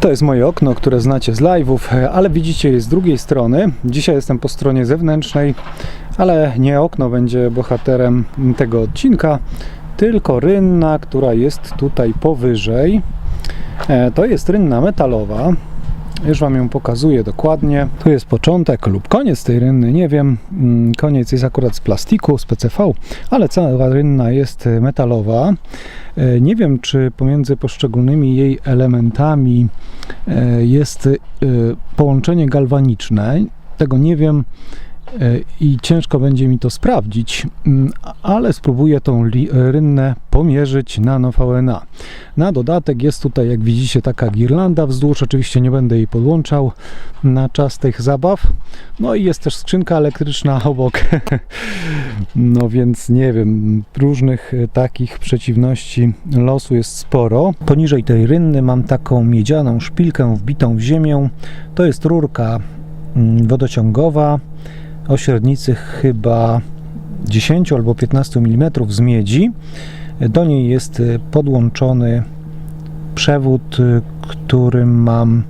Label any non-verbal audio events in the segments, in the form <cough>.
To jest moje okno, które znacie z live'ów, ale widzicie je z drugiej strony. Dzisiaj jestem po stronie zewnętrznej, ale nie okno będzie bohaterem tego odcinka, tylko rynna, która jest tutaj powyżej. E, To jest rynna metalowa. Już Wam ją pokazuję dokładnie. Tu jest początek lub koniec tej rynny, nie wiem. Mm, Koniec jest akurat z plastiku, z PCV, ale cała rynna jest e, metalowa. E, Nie wiem, czy pomiędzy poszczególnymi jej elementami e, jest połączenie galwaniczne. Tego nie wiem i ciężko będzie mi to sprawdzić, mm, ale spróbuję tą li- rynnę pomierzyć na VNA. Na dodatek jest tutaj, jak widzicie, taka girlanda wzdłuż. Oczywiście nie będę jej podłączał na czas tych zabaw. No i jest też skrzynka elektryczna obok. <laughs> No więc nie wiem, różnych e, takich przeciwności losu jest sporo. Poniżej tej rynny mam taką miedzianą szpilkę wbitą w ziemię. To jest rurka mm, wodociągowa o średnicy chyba 10 albo 15 mm z miedzi. Do niej jest e, podłączony przewód, e, którym mam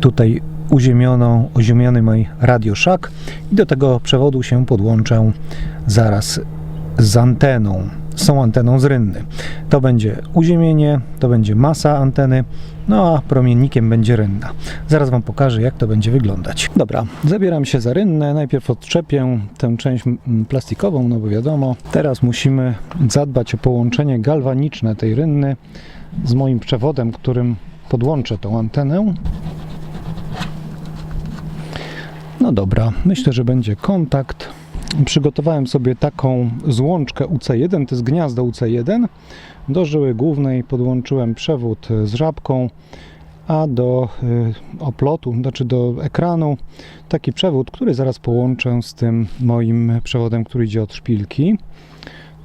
tutaj uziemioną, uziemiony mój radioszack i do tego przewodu się podłączę zaraz z anteną, tą anteną z rynny. To będzie uziemienie, to będzie masa anteny, no a promiennikiem będzie rynna. Zaraz Wam pokażę, jak to będzie wyglądać. Dobra, zabieram się za rynnę. Najpierw odczepię tę część mm, plastikową, no bo wiadomo. Teraz musimy zadbać o połączenie galwaniczne tej rynny z moim przewodem, którym podłączę tą antenę. No dobra, myślę, że będzie kontakt. Przygotowałem sobie taką złączkę UC1, to jest gniazdo UC1. Do żyły głównej podłączyłem przewód z żabką, a do y, oplotu, znaczy do ekranu, taki przewód, który zaraz połączę z tym moim przewodem, który idzie od szpilki.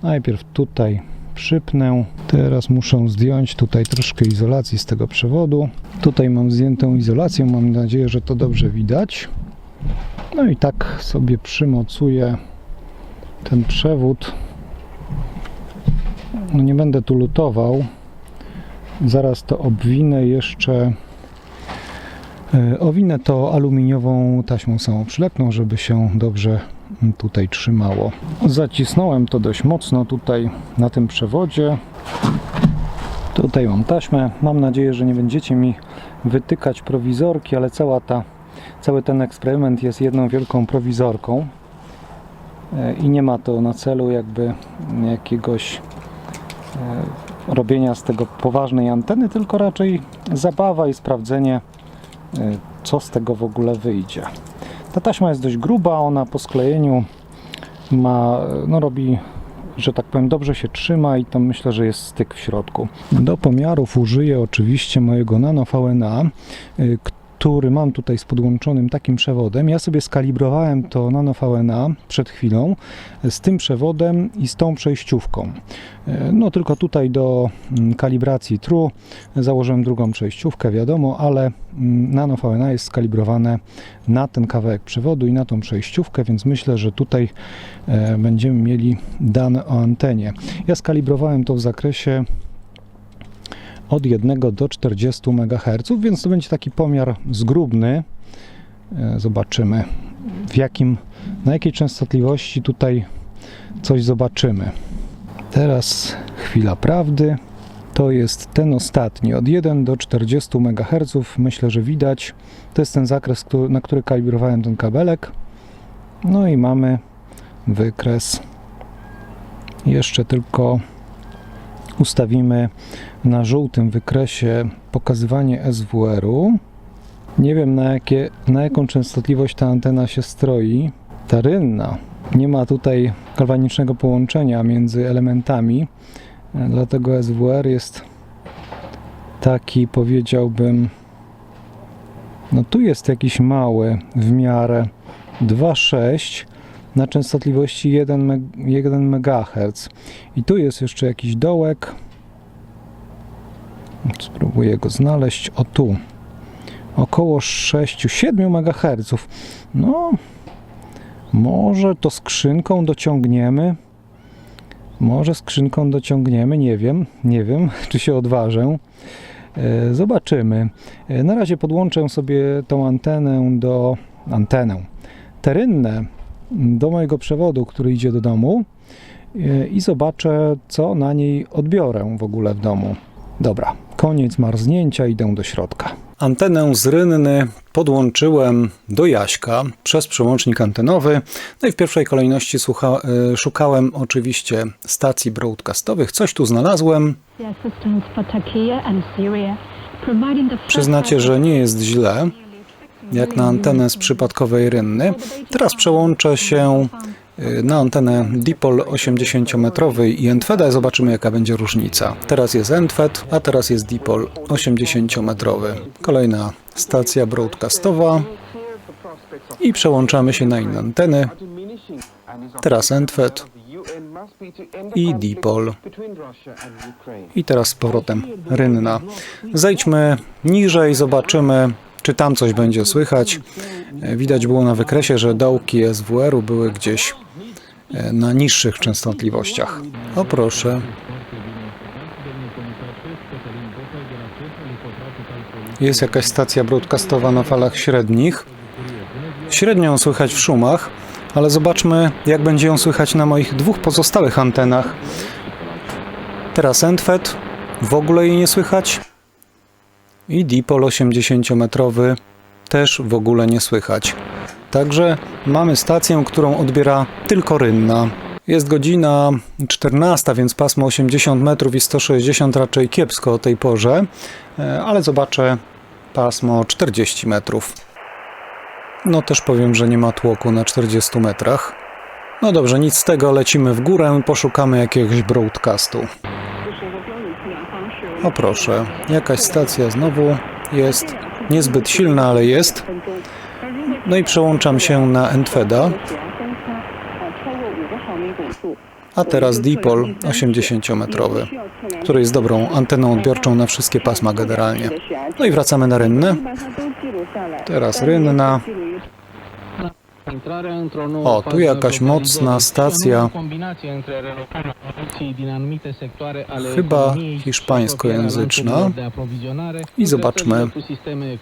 Najpierw tutaj przypnę. Teraz muszę zdjąć tutaj troszkę izolacji z tego przewodu. Tutaj mam zdjętą izolację, mam nadzieję, że to dobrze widać. No i tak sobie przymocuję ten przewód. No nie będę tu lutował. Zaraz to obwinę jeszcze. e, Owinę to aluminiową taśmą samoprzylepną, żeby się dobrze tutaj trzymało. Zacisnąłem to dość mocno tutaj na tym przewodzie. Tutaj mam taśmę. Mam nadzieję, że nie będziecie mi wytykać prowizorki, ale cała ta Cały ten eksperyment jest jedną wielką prowizorką e, i nie ma to na celu jakby jakiegoś e, robienia z tego poważnej anteny, tylko raczej zabawa i sprawdzenie, e, co z tego w ogóle wyjdzie. Ta taśma jest dość gruba, ona po sklejeniu ma, no robi, że tak powiem, dobrze się trzyma i tam myślę, że jest styk w środku. Do pomiarów użyję oczywiście mojego Nano VNA, który mam tutaj z podłączonym takim przewodem. Ja sobie skalibrowałem to Nano VNA przed chwilą z tym przewodem i z tą przejściówką. E, No tylko tutaj do mm, kalibracji True założyłem drugą przejściówkę, wiadomo, ale mm, Nano VNA jest skalibrowane na ten kawałek przewodu i na tą przejściówkę, więc myślę, że tutaj e, będziemy mieli dane o antenie. Ja skalibrowałem to w zakresie od 1 do 40 MHz, więc to będzie taki pomiar zgrubny. E, Zobaczymy w jakim, na jakiej częstotliwości tutaj coś zobaczymy. Teraz chwila prawdy. To jest ten ostatni, od 1 do 40 MHz. Myślę, że widać. To jest ten zakres, na który kalibrowałem ten kabelek. No i mamy wykres. Jeszcze tylko ustawimy na żółtym wykresie pokazywanie SWR-u. Nie wiem na, jakie, na jaką częstotliwość ta antena się stroi. Ta rynna nie ma tutaj galwanicznego połączenia między elementami, e, dlatego SWR jest taki powiedziałbym no tu jest jakiś mały w miarę 2,6 na częstotliwości 1, meg- 1 MHz i tu jest jeszcze jakiś dołek Spróbuję go znaleźć. O tu. Około 6-7 MHz. No, może to skrzynką dociągniemy. Może skrzynką dociągniemy, nie wiem, nie wiem, <laughs> czy się odważę. E, Zobaczymy. E, Na razie podłączę sobie tą antenę do antenę terynnę do mojego przewodu, który idzie do domu e, i zobaczę, co na niej odbiorę w ogóle w domu. Dobra, koniec marznięcia, idę do środka. Antenę z rynny podłączyłem do Jaśka przez przełącznik antenowy. No i w pierwszej kolejności słucha, e, szukałem oczywiście stacji broadcastowych. Coś tu znalazłem. Przyznacie, że nie jest źle, jak na antenę z przypadkowej rynny. Teraz przełączę się y, na antenę Dipol 80-metrowej i Entweda. Zobaczymy, jaka będzie różnica. Teraz jest Entwed, a teraz jest Dipol 80-metrowy. Kolejna stacja broadcastowa i przełączamy się na inne anteny. Teraz Entwed i Dipol. I teraz z powrotem rynna. Zejdźmy niżej, zobaczymy, czy tam coś będzie słychać. E, Widać było na wykresie, że dołki SWR-u były gdzieś e, na niższych częstotliwościach. O proszę. Jest jakaś stacja broadcastowa na falach średnich. Średnią słychać w szumach, ale zobaczmy, jak będzie ją słychać na moich dwóch pozostałych antenach. Teraz Entfet, w ogóle jej nie słychać. I Dipol 80-metrowy też w ogóle nie słychać. Także mamy stację, którą odbiera tylko rynna. Jest godzina 14, więc pasmo 80 metrów i 160 raczej kiepsko o tej porze, e, ale zobaczę pasmo 40 metrów. No też powiem, że nie ma tłoku na 40 metrach. No dobrze, nic z tego, lecimy w górę poszukamy jakiegoś broadcastu. O proszę, jakaś stacja znowu jest. Niezbyt silna, ale jest. No i przełączam się na Entfeda, a teraz Dipol 80-metrowy, który jest dobrą anteną odbiorczą na wszystkie pasma generalnie. No i wracamy na rynnę. Teraz rynna. O, tu jakaś mocna stacja. Chyba hiszpańskojęzyczna. I zobaczmy.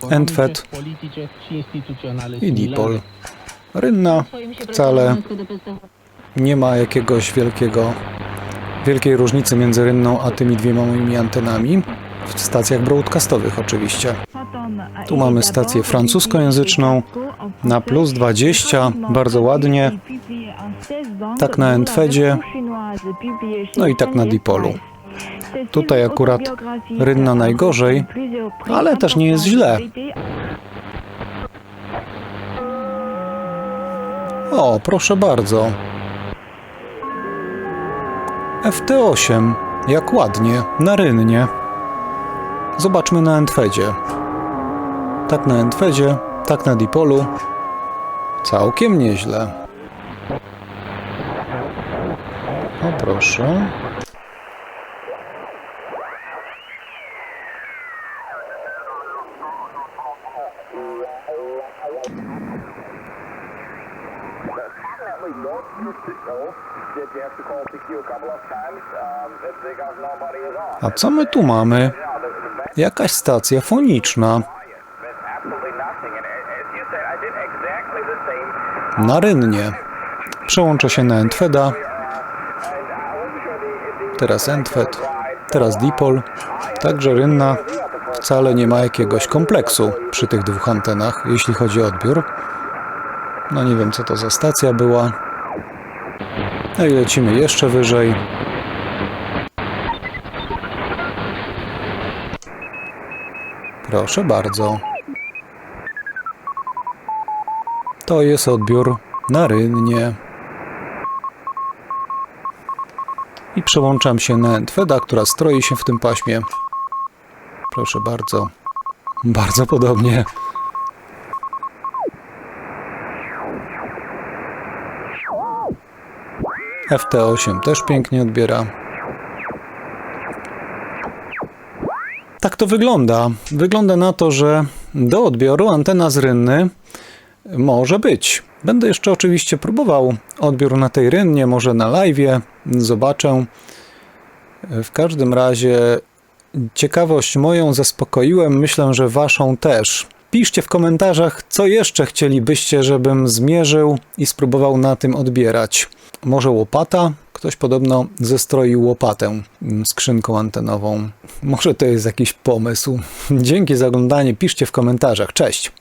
Entfet i Dipol. Rynna wcale nie ma jakiegoś wielkiego, wielkiej różnicy między rynną a tymi dwiema moimi antenami. W stacjach broadcastowych oczywiście. Tu mamy stację francuskojęzyczną na plus 20, bardzo ładnie. Tak na Entfedzie, no i tak na Dipolu. Tutaj akurat rynna najgorzej, ale też nie jest źle. O, proszę bardzo. FT8, jak ładnie, na rynnie. Zobaczmy na Entfedzie. Tak na Entfedzie, tak na Dipolu. Całkiem nieźle. O proszę. A co my tu mamy? Jakaś stacja foniczna. Na rynnie. Przełączę się na Entfeda. Teraz Entfed. Teraz Dipol. Także rynna wcale nie ma jakiegoś kompleksu przy tych dwóch antenach, jeśli chodzi o odbiór. No nie wiem, co to za stacja była. No i lecimy jeszcze wyżej. Proszę bardzo. To jest odbiór na rynnie. I przełączam się na Entfeda, która stroi się w tym paśmie. Proszę bardzo. Bardzo podobnie. FT8 też pięknie odbiera. Tak to wygląda. Wygląda na to, że do odbioru antena z rynny może być. Będę jeszcze oczywiście próbował odbiór na tej rynnie, może na live, zobaczę. W każdym razie Ciekawość moją zaspokoiłem, myślę, że waszą też. Piszcie w komentarzach, co jeszcze chcielibyście, żebym zmierzył i spróbował na tym odbierać. Może łopata? Ktoś podobno zestroił łopatę mm, skrzynką antenową. Może to jest jakiś pomysł. Dzięki za oglądanie, piszcie w komentarzach. Cześć!